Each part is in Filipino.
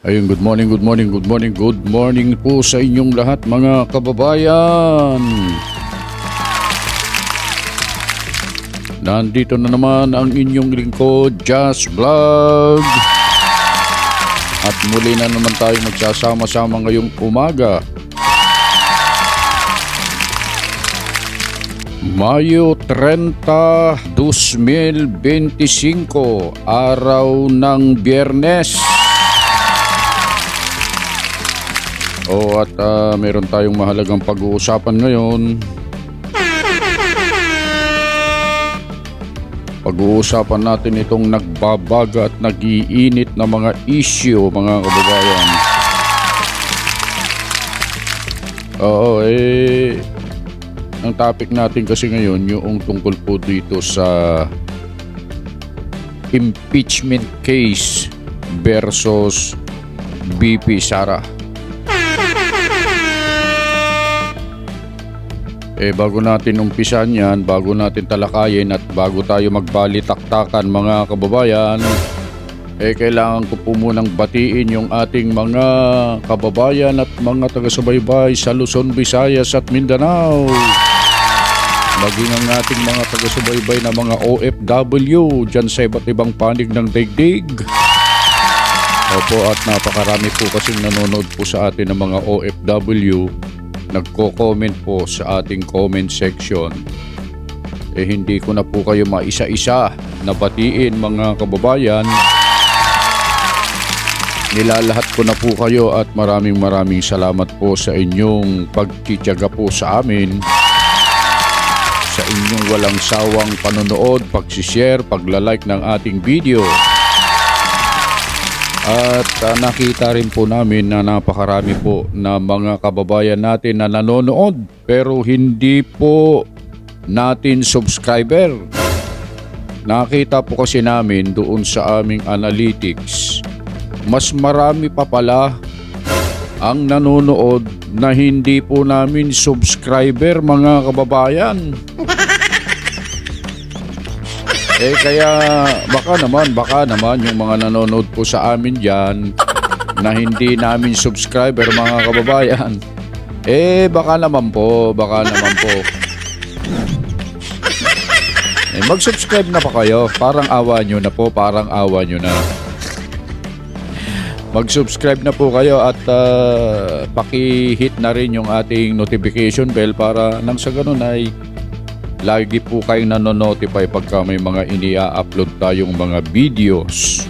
Ayun, good morning, good morning, good morning, good morning po sa inyong lahat mga kababayan. Nandito na naman ang inyong lingkod, Just Vlog. At muli na naman tayo magsasama-sama ngayong umaga. Mayo 30, 2025, araw ng biyernes. Oh, at ah, meron tayong mahalagang pag-uusapan ngayon. Pag-uusapan natin itong nagbabaga at nagiinit na mga issue, mga kababayan. Oo, eh, ang topic natin kasi ngayon yung tungkol po dito sa impeachment case versus BP Sara. Eh bago natin umpisan yan, bago natin talakayin at bago tayo magbalitaktakan mga kababayan, eh kailangan ko po munang batiin yung ating mga kababayan at mga taga-subaybay sa Luzon, Visayas at Mindanao. Maging ang ating mga taga-subaybay na mga OFW dyan sa iba't ibang panig ng daigdig. Opo at napakarami po kasing nanonood po sa atin ng mga OFW nagko-comment po sa ating comment section. Eh hindi ko na po kayo maisa-isa na batiin mga kababayan. Nilalahat ko na po kayo at maraming maraming salamat po sa inyong pagtityaga po sa amin. Sa inyong walang sawang panonood, pagsishare, paglalike ng ating video. At ah, nakita rin po namin na napakarami po na mga kababayan natin na nanonood pero hindi po natin subscriber. Nakita po kasi namin doon sa aming analytics, mas marami pa pala ang nanonood na hindi po namin subscriber mga kababayan. Eh kaya baka naman, baka naman yung mga nanonood po sa amin dyan na hindi namin subscriber mga kababayan. Eh baka naman po, baka naman po. Eh mag-subscribe na pa kayo. Parang awa nyo na po, parang awa nyo na. Mag-subscribe na po kayo at ah, paki-hit na rin yung ating notification bell para nang sa ganun ay lagi po kayong nanonotify pagka may mga inia-upload tayong mga videos.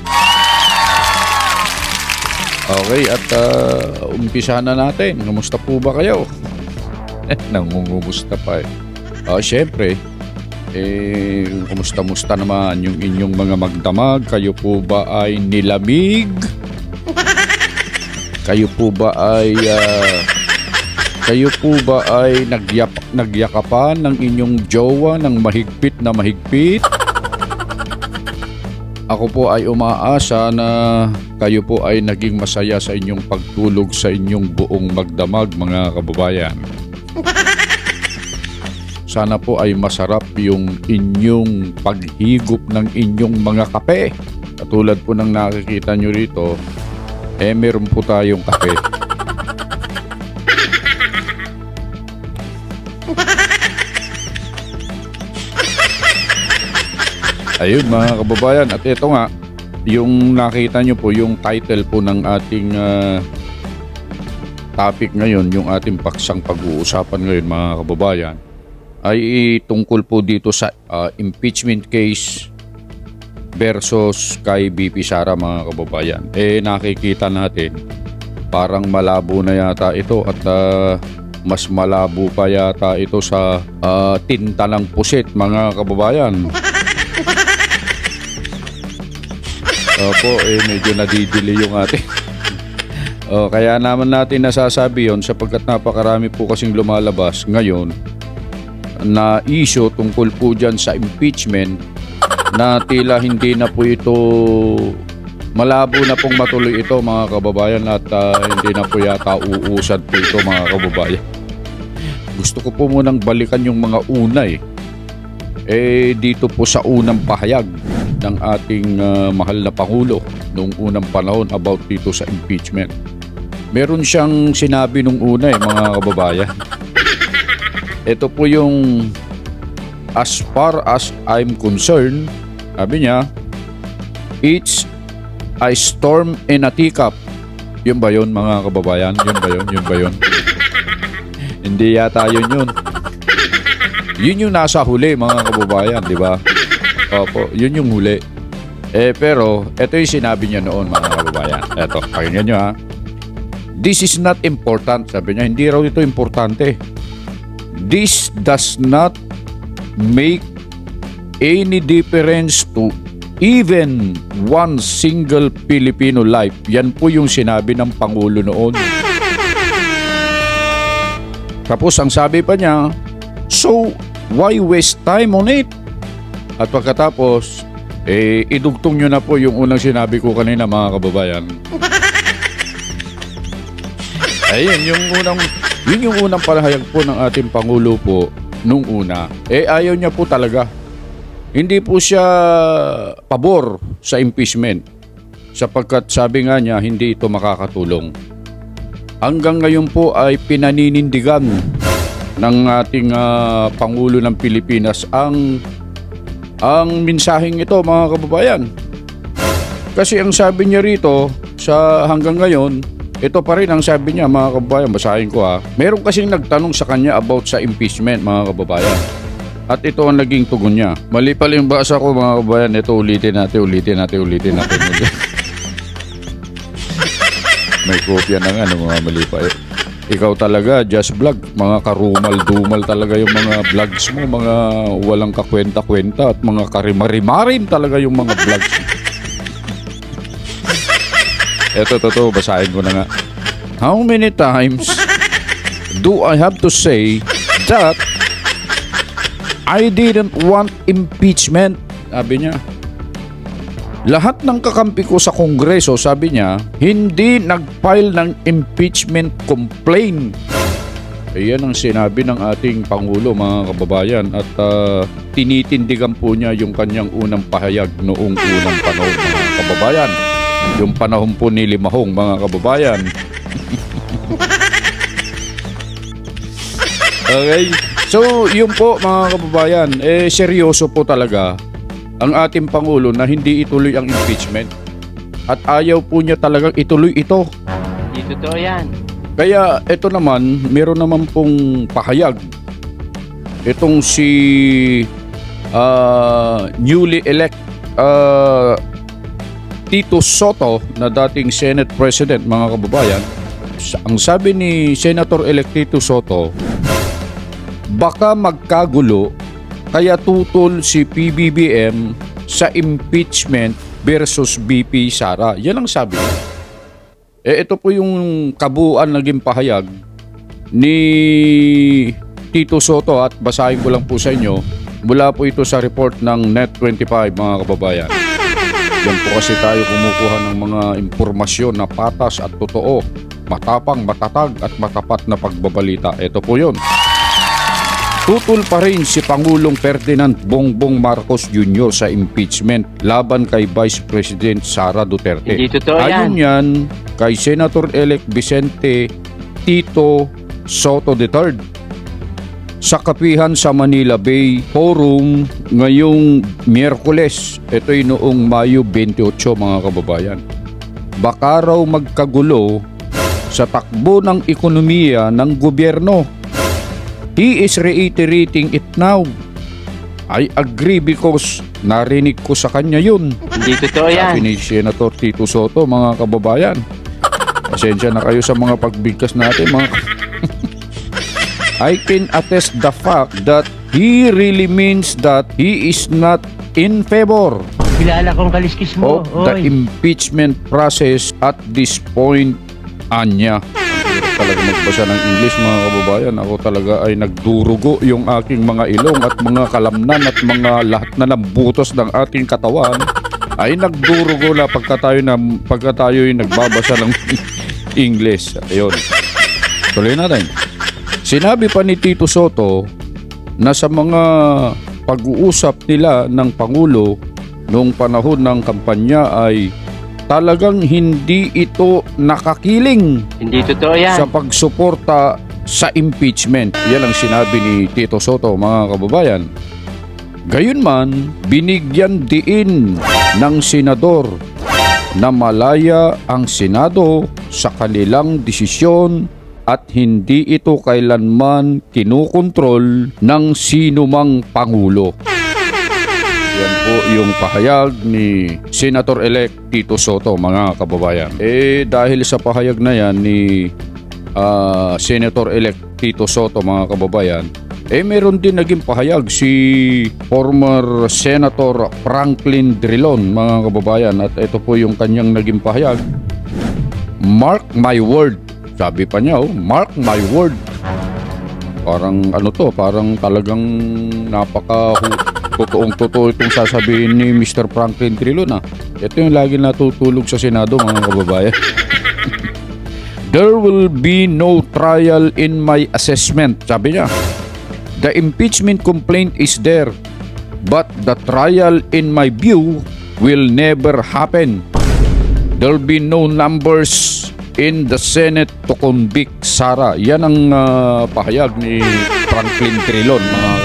Okay, at uh, umpisa na natin. Kamusta po ba kayo? Nangungumusta pa eh. Ah, syempre, eh, kumusta-musta naman yung inyong mga magdamag? Kayo po ba ay nilamig? Kayo po ba ay ah, kayo po ba ay nagyap, nagyakapan ng inyong jowa ng mahigpit na mahigpit? Ako po ay umaasa na kayo po ay naging masaya sa inyong pagtulog sa inyong buong magdamag mga kababayan. Sana po ay masarap yung inyong paghigop ng inyong mga kape. Katulad po ng nakikita nyo rito, eh meron po tayong kape. Ayun mga kababayan at ito nga yung nakita nyo po yung title po ng ating ah, topic ngayon yung ating paksang pag-uusapan ngayon mga kababayan ay tungkol po dito sa ah, impeachment case versus kay BP Sara mga kababayan. Eh nakikita natin parang malabo na yata ito at ah, mas malabo pa yata ito sa ah, tinta ng pusit mga kababayan Opo, eh medyo nadidili yung ating. oh, kaya naman natin nasasabi yon sapagkat napakarami po kasing lumalabas ngayon na issue tungkol po dyan sa impeachment na tila hindi na po ito malabo na pong matuloy ito mga kababayan at ah, hindi na po yata uusad po ito mga kababayan. Gusto ko po munang balikan yung mga una eh. Eh dito po sa unang pahayag ng ating ah, mahal na Pangulo noong unang panahon about dito sa impeachment. Meron siyang sinabi nung una eh mga kababayan. Ito po yung as far as I'm concerned, sabi niya, it's a storm in a teacup. Yun ba yun mga kababayan? Yun ba yun? Yun ba yun? Hindi yata yun yun. Yun yung nasa huli mga kababayan, di ba? Opo, yun yung huli. Eh pero, ito yung sinabi niya noon mga kababayan. Eto, pakinggan nyo ha. This is not important. Sabi niya, hindi raw ito importante. This does not make any difference to even one single Filipino life. Yan po yung sinabi ng Pangulo noon. Tapos ang sabi pa niya, so why waste time on it? At pagkatapos, eh, idugtong nyo na po yung unang sinabi ko kanina mga kababayan. Ayun, yung unang, yun yung unang palahayag po ng ating Pangulo po nung una. Eh, ayaw niya po talaga. Hindi po siya pabor sa impeachment sapagkat sabi nga niya hindi ito makakatulong. Hanggang ngayon po ay pinaninindigan ng ating ah, Pangulo ng Pilipinas ang ang mensaheng ito mga kababayan. Kasi ang sabi niya rito sa hanggang ngayon, ito pa rin ang sabi niya mga kababayan, basahin ko ha. Meron kasing nagtanong sa kanya about sa impeachment mga kababayan. At ito ang naging tugon niya. Mali pala yung basa ko mga kababayan, ito ulitin natin, ulitin natin, ulitin natin. May kopya na nga ng mga mali pa. Eh, Ikaw talaga, just vlog. Mga karumal-dumal talaga yung mga vlogs mo. Mga walang kakwenta-kwenta at mga karimarimarim talaga yung mga vlogs mo. Eto, to, to, basahin ko na nga. How many times do I have to say that I didn't want impeachment? Sabi niya. Lahat ng kakampi ko sa Kongreso, sabi niya, hindi nag-file ng impeachment complaint. Iyan ang sinabi ng ating Pangulo, mga kababayan. At ah, tinitindigan po niya yung kanyang unang pahayag noong unang panahon, mga kababayan. Yung panahon po ni Limahong, mga kababayan. Okay. So, yun po mga kababayan, eh seryoso po talaga ang ating Pangulo na hindi ituloy ang impeachment. At ayaw po niya talagang ituloy ito. Hindi totoo yan. Kaya ito naman, meron naman pong pahayag. Itong si ah, newly elect ah, Tito Soto na dating Senate President mga kababayan. Ang sabi ni Senator-elect Tito Soto, baka magkagulo kaya tutol si PBBM sa impeachment versus BP Sara. Yan ang sabi. Eh ito po yung kabuuan naging pahayag ni Tito Soto at basahin ko lang po sa inyo mula po ito sa report ng Net25 mga kababayan. Yan po kasi tayo kumukuha ng mga impormasyon na patas at totoo, matapang, matatag at matapat na pagbabalita. Ito po yun. Tutol pa rin si Pangulong Ferdinand Bongbong Marcos Jr. sa impeachment laban kay Vice President Sara Duterte. Hindi totoo Ayon yan. yan kay Senator-elect Vicente Tito Soto III sa kapihan sa Manila Bay Forum ngayong Miyerkules. Ito'y noong Mayo 28 mga kababayan. Baka raw magkagulo sa takbo ng ekonomiya ng gobyerno. He is reiterating it now. I agree because narinig ko sa kanya yun. Hindi totoo Sabi yan. ni Senator Tito Soto, mga kababayan. Pasensya na kayo sa mga pagbigkas natin, mga I can attest the fact that he really means that he is not in favor Kilala kong kaliskis mo. of the Oy. impeachment process at this point, Anya. Talaga magbasa ng English mga kababayan. Ako talaga ay nagdurugo yung aking mga ilong at mga kalamnan at mga lahat na ng ng ating katawan ay nagdurugo na pagka tayo, na, pagka tayo ay nagbabasa ng English. Ayun. Tuloy natin. Sinabi pa ni Tito Soto na sa mga pag-uusap nila ng Pangulo nung panahon ng kampanya ay talagang hindi ito nakakiling Hindi totoo yan. sa pagsuporta sa impeachment. Yan ang sinabi ni Tito Soto mga kababayan. Gayunman, binigyan diin ng senador na malaya ang Senado sa kanilang desisyon at hindi ito kailanman kinukontrol ng sinumang Pangulo. Yan po yung pahayag ni Senator-elect Tito Soto, mga kababayan. Eh, dahil sa pahayag na yan ni ah, Senator-elect Tito Soto, mga kababayan, eh meron din naging pahayag si former Senator Franklin Drilon, mga kababayan. At ito po yung kanyang naging pahayag. Mark my word. Sabi pa niya, oh, mark my word. Parang ano to, parang talagang napaka totoong totoo itong sasabihin ni Mr. Franklin Trilon ah. Ito yung lagi natutulog sa Senado mga kababayan. There will be no trial in my assessment, sabi niya. The impeachment complaint is there, but the trial in my view will never happen. There'll be no numbers in the Senate to convict Sara. Yan ang ah, pahayag ni Franklin Trilon, mga.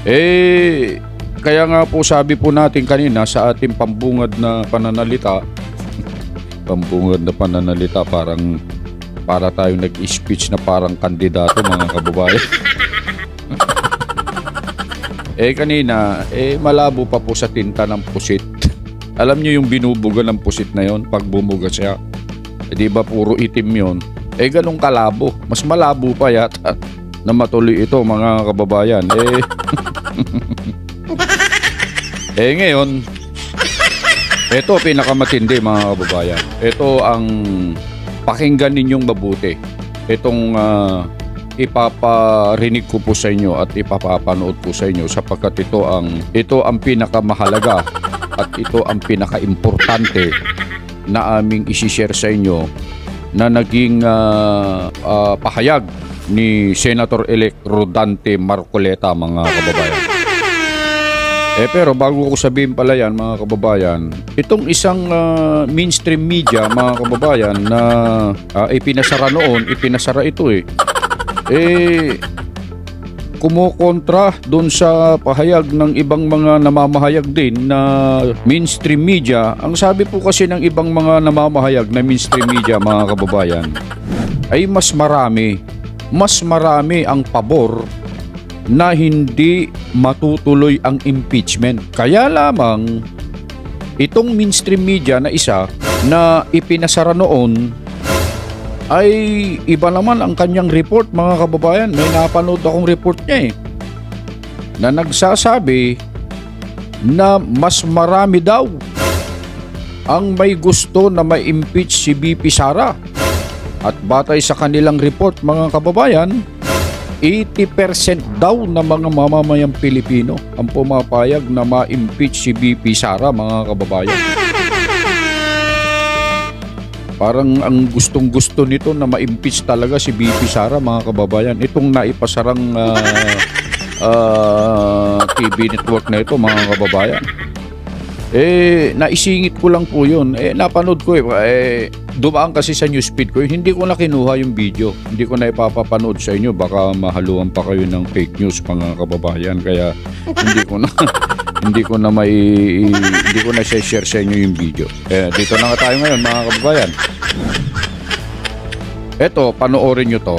Eh, kaya nga po sabi po natin kanina sa ating pambungad na pananalita, pambungad na pananalita parang para tayo nag-speech na parang kandidato mga kababayan. eh kanina, eh malabo pa po sa tinta ng pusit. Alam niyo yung binubuga ng pusit na yon pag bumuga siya. Eh, di ba puro itim yon? Eh ganun kalabo. Mas malabo pa yata na matuloy ito mga kababayan. Eh, eh ngayon, ito pinakamatindi mga kababayan. Ito ang pakinggan ninyong mabuti. Itong ah, ipaparinig ko po sa inyo at ipapapanood po sa inyo sapagkat ito ang ito ang pinakamahalaga at ito ang pinakaimportante na aming isishare sa inyo na naging ah, ah, pahayag ni Senator-elect Rodante Marcoleta mga kababayan. Eh pero bago ko sabihin pala yan mga kababayan, itong isang ah, mainstream media mga kababayan na ah, ipinasara noon, ipinasara ito eh. Eh kumukontra doon sa pahayag ng ibang mga namamahayag din na mainstream media. Ang sabi po kasi ng ibang mga namamahayag na mainstream media mga kababayan ay mas marami, mas marami ang pabor na hindi matutuloy ang impeachment. Kaya lamang itong mainstream media na isa na ipinasara noon ay iba naman ang kanyang report mga kababayan. May napanood akong report niya eh. Na nagsasabi na mas marami daw ang may gusto na ma-impeach si BP Sara. At batay sa kanilang report mga kababayan, 80% daw na mga mamamayang Pilipino ang pumapayag na ma-impeach si BP Sara mga kababayan. Parang ang gustong gusto nito na ma-impeach talaga si BP Sara mga kababayan. Itong naipasarang ah, ah, TV network na ito mga kababayan. Eh, naisingit ko lang po yun. Eh, napanood ko eh. eh dumaan kasi sa newsfeed ko. Hindi ko na kinuha yung video. Hindi ko na ipapapanood sa inyo. Baka mahaluan pa kayo ng fake news mga kababayan. Kaya hindi ko na hindi ko na may hindi ko na share sa inyo yung video. Eh, dito na nga tayo ngayon mga kababayan. Eto, panoorin nyo to.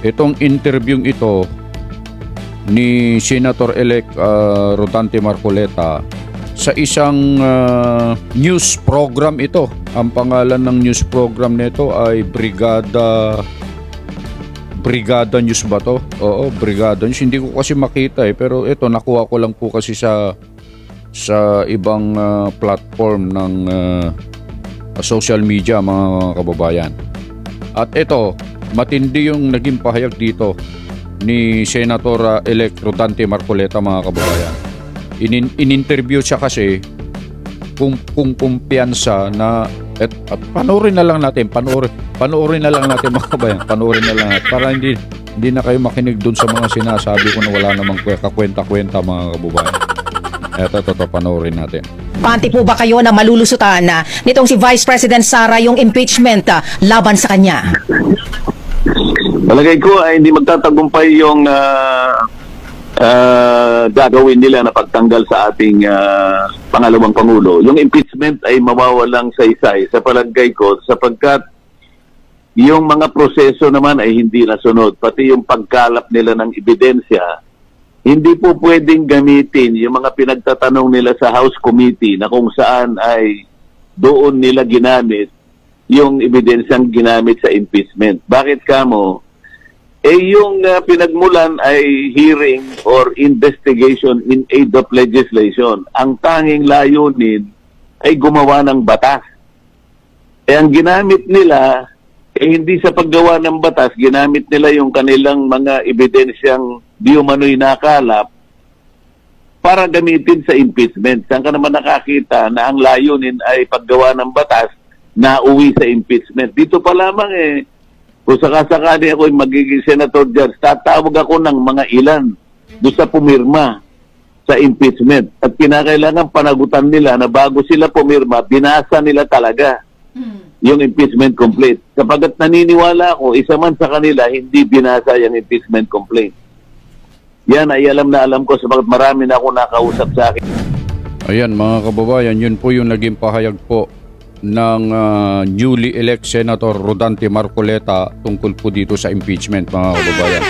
Itong interviewing ito ni Senator-elect uh, Rodante Marcoleta sa isang ah, news program ito. Ang pangalan ng news program nito ay Brigada Brigada News ba to? Oo, Brigada News. Hindi ko kasi makita eh. Pero ito, nakuha ko lang po kasi sa sa ibang ah, platform ng ah, social media mga kababayan. At ito, matindi yung naging pahayag dito ni Senator ah, elect Rodante Marcoleta mga kababayan. In in-interview siya kasi kung kung kumpiyansa na at, at panoorin na lang natin, panoorin, panoorin na lang natin mga kabayan, panoorin na lang natin para hindi hindi na kayo makinig doon sa mga sinasabi ko na wala namang kwe- kakwenta-kwenta mga kababayan. Eto, toto, panoorin natin. Panti po ba kayo na malulusutan na nitong si Vice President Sara yung impeachment ah, laban sa kanya? Palagay ko ay hindi magtatagumpay yung ah, ah, gagawin nila na pagtanggal sa ating ah, pangalawang pangulo. Yung impeachment ay mawawalang saysay sa palagay ko sapagkat yung mga proseso naman ay hindi nasunod. Pati yung pagkalap nila ng ebidensya, hindi po pwedeng gamitin yung mga pinagtatanong nila sa House Committee na kung saan ay doon nila ginamit yung ebidensyang ginamit sa impeachment. Bakit kamo? Eh yung uh, pinagmulan ay hearing or investigation in aid of legislation. Ang tanging layunin ay gumawa ng batas. Eh ang ginamit nila, eh hindi sa paggawa ng batas, ginamit nila yung kanilang mga ebidensyang di umano'y nakalap para gamitin sa impeachment. Saan ka naman nakakita na ang layunin ay paggawa ng batas na uwi sa impeachment. Dito pa lamang eh, kung sakasakali ako magiging senator judge, tatawag ako ng mga ilan doon sa pumirma sa impeachment. At kinakailangan panagutan nila na bago sila pumirma, binasa nila talaga yung impeachment complaint. Kapag naniniwala ako, isa man sa kanila, hindi binasa yung impeachment complaint. Yan ay alam na alam ko sapagat marami na ako nakausap sa akin. Ayan mga kababayan, yun po yung naging pahayag po ng ah, newly elect Senator Rodante Marcoleta tungkol po dito sa impeachment mga kababayan.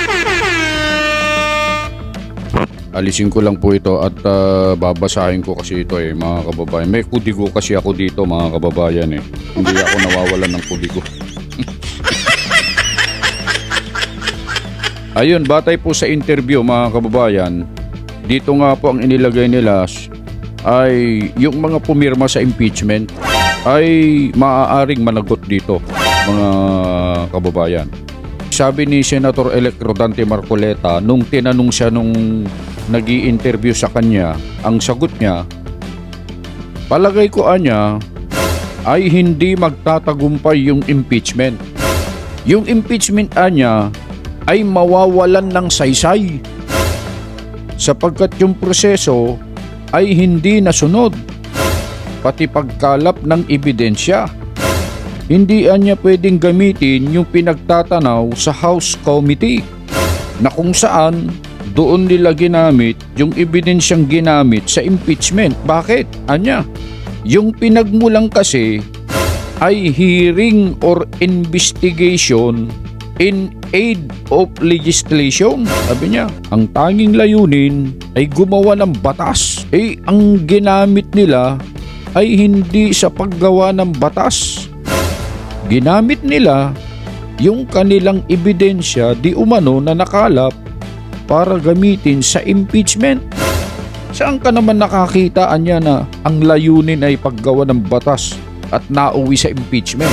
Alisin ko lang po ito at ah, babasahin ko kasi ito eh mga kababayan. May kudigo kasi ako dito mga kababayan eh. Hindi ako nawawalan ng kudigo. Ayun, batay po sa interview mga kababayan, dito nga po ang inilagay nila ay yung mga pumirma sa impeachment ay maaaring managot dito mga kababayan. Sabi ni Senator-elect Rodante Marcoleta nung tinanong siya nung nag interview sa kanya, ang sagot niya, palagay ko anya ay hindi magtatagumpay yung impeachment. Yung impeachment anya ay mawawalan ng saysay sapagkat yung proseso ay hindi nasunod pati pagkalap ng ebidensya. Hindi anya pwedeng gamitin yung pinagtatanaw sa House Committee na kung saan doon nila ginamit yung ebidensyang ginamit sa impeachment. Bakit? Anya? Yung pinagmulang kasi ay hearing or investigation in aid of legislation. Sabi niya, ang tanging layunin ay gumawa ng batas. Eh, ang ginamit nila ay hindi sa paggawa ng batas. Ginamit nila yung kanilang ebidensya di umano na nakalap para gamitin sa impeachment. Saan ka naman nakakita anya na ang layunin ay paggawa ng batas at nauwi sa impeachment?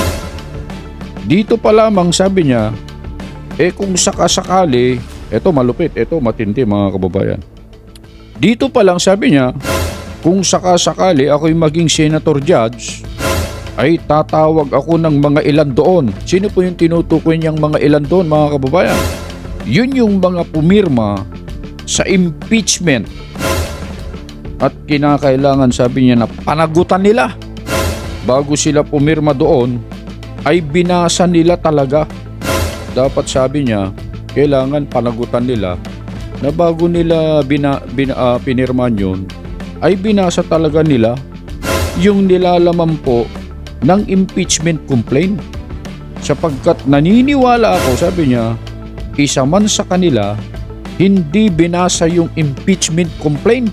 Dito pa lamang sabi niya, eh kung sakasakali, eto malupit, eto matindi mga kababayan. Dito pa lang sabi niya, kung sakasakali ako'y maging senator judge, ay tatawag ako ng mga ilan doon. Sino po yung tinutukoy niyang mga ilan doon mga kababayan? Yun yung mga pumirma sa impeachment. At kinakailangan sabi niya na panagutan nila. Bago sila pumirma doon, ay binasa nila talaga. Dapat sabi niya, kailangan panagutan nila na bago nila bina, bina, ah, pinirman yun, ay binasa talaga nila yung nilalaman po ng impeachment complaint. Sapagkat naniniwala ako, sabi niya, isa man sa kanila, hindi binasa yung impeachment complaint.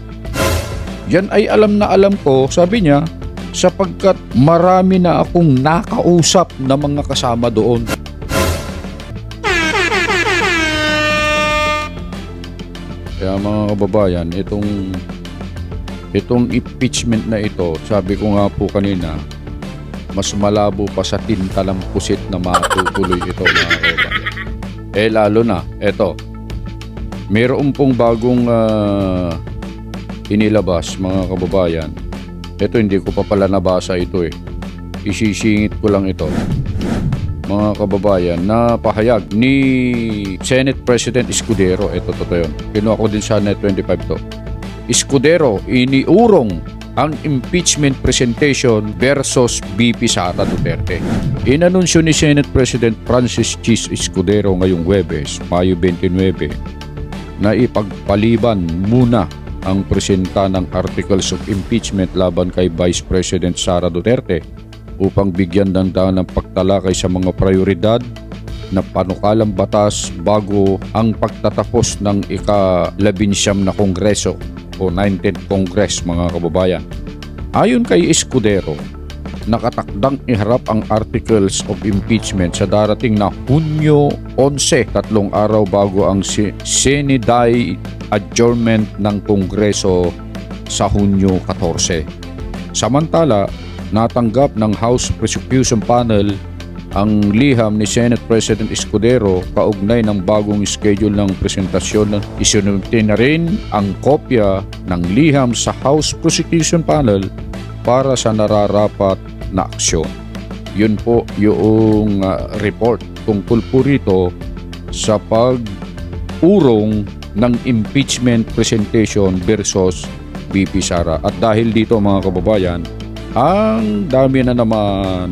Yan ay alam na alam ko, sabi niya, sapagkat marami na akong nakausap na mga kasama doon. Kaya mga kababayan, itong itong impeachment na ito, sabi ko nga po kanina, mas malabo pa sa tinta ng pusit na matutuloy ito mga kababayan. Eh lalo na, eto, mayroon pong bagong ah, inilabas mga kababayan. Ito hindi ko pa pala nabasa ito eh. Isisingit ko lang ito. Mga kababayan na pahayag ni Senate President Escudero. Ito totoo yun. Kinuha ko din sa Net 25 to. Escudero iniurong ang impeachment presentation versus BP Sara Duterte. Inanunsyo ni Senate President Francis Chis Escudero ngayong Webes, Mayo 29, na ipagpaliban muna ang presenta ng articles of impeachment laban kay Vice President Sara Duterte upang bigyan ng daan ng pagtalakay sa mga prioridad na panukalang batas bago ang pagtatapos ng ika-labinsyam na kongreso o 19th Congress mga kababayan. Ayon kay Escudero, nakatakdang iharap ang articles of impeachment sa darating na Hunyo 11, tatlong araw bago ang Seniday adjournment ng Kongreso sa Hunyo 14. Samantala, natanggap ng House Prosecution Panel ang liham ni Senate President Escudero kaugnay ng bagong schedule ng presentasyon ng isinunti na rin ang kopya ng liham sa House Prosecution Panel para sa nararapat na aksyon. Yun po yung uh, report tungkol po rito sa pag-urong ng impeachment presentation versus BP Sara. At dahil dito mga kababayan, ang dami na naman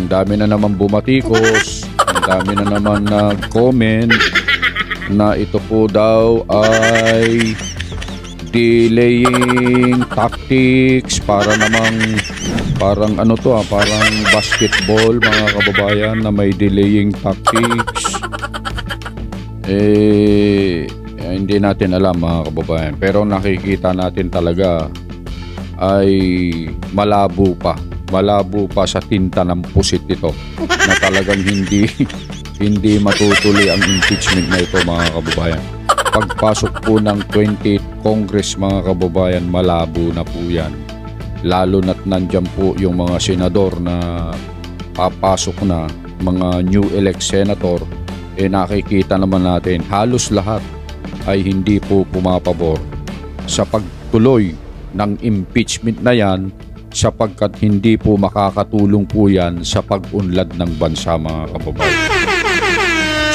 ang dami na naman bumatikos, ang dami na naman nag-comment na ito po daw ay delaying tactics para namang parang ano to ah, parang basketball mga kababayan na may delaying tactics. Eh, eh, hindi natin alam mga kababayan. Pero nakikita natin talaga ay malabo pa. Malabo pa sa tinta ng pusit ito na talagang hindi hindi matutuloy ang impeachment na ito mga kababayan. Pagpasok po ng 20th Congress mga kababayan, malabo na po yan. Lalo na't nandyan po yung mga senador na papasok na, mga new elect senator, eh nakikita naman natin halos lahat ay hindi po pumapabor sa pagtuloy ng impeachment na yan sapagkat hindi po makakatulong po yan sa pag-unlad ng bansa mga kababayan.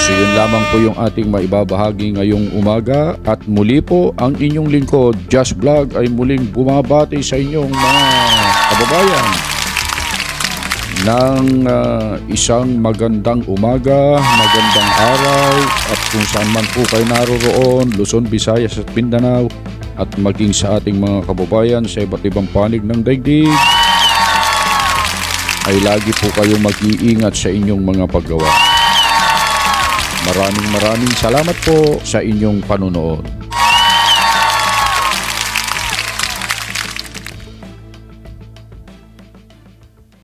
So yun lamang po yung ating maibabahagi ngayong umaga at muli po ang inyong lingkod, Just Vlog ay muling bumabati sa inyong mga kababayan ng ah, isang magandang umaga, magandang araw at kung saan man po kayo naroroon, Luzon, Visayas at Mindanao at maging sa ating mga kababayan sa iba't ibang panig ng daigdig ay lagi po kayong mag-iingat sa inyong mga paggawa. Maraming maraming salamat po sa inyong panunood.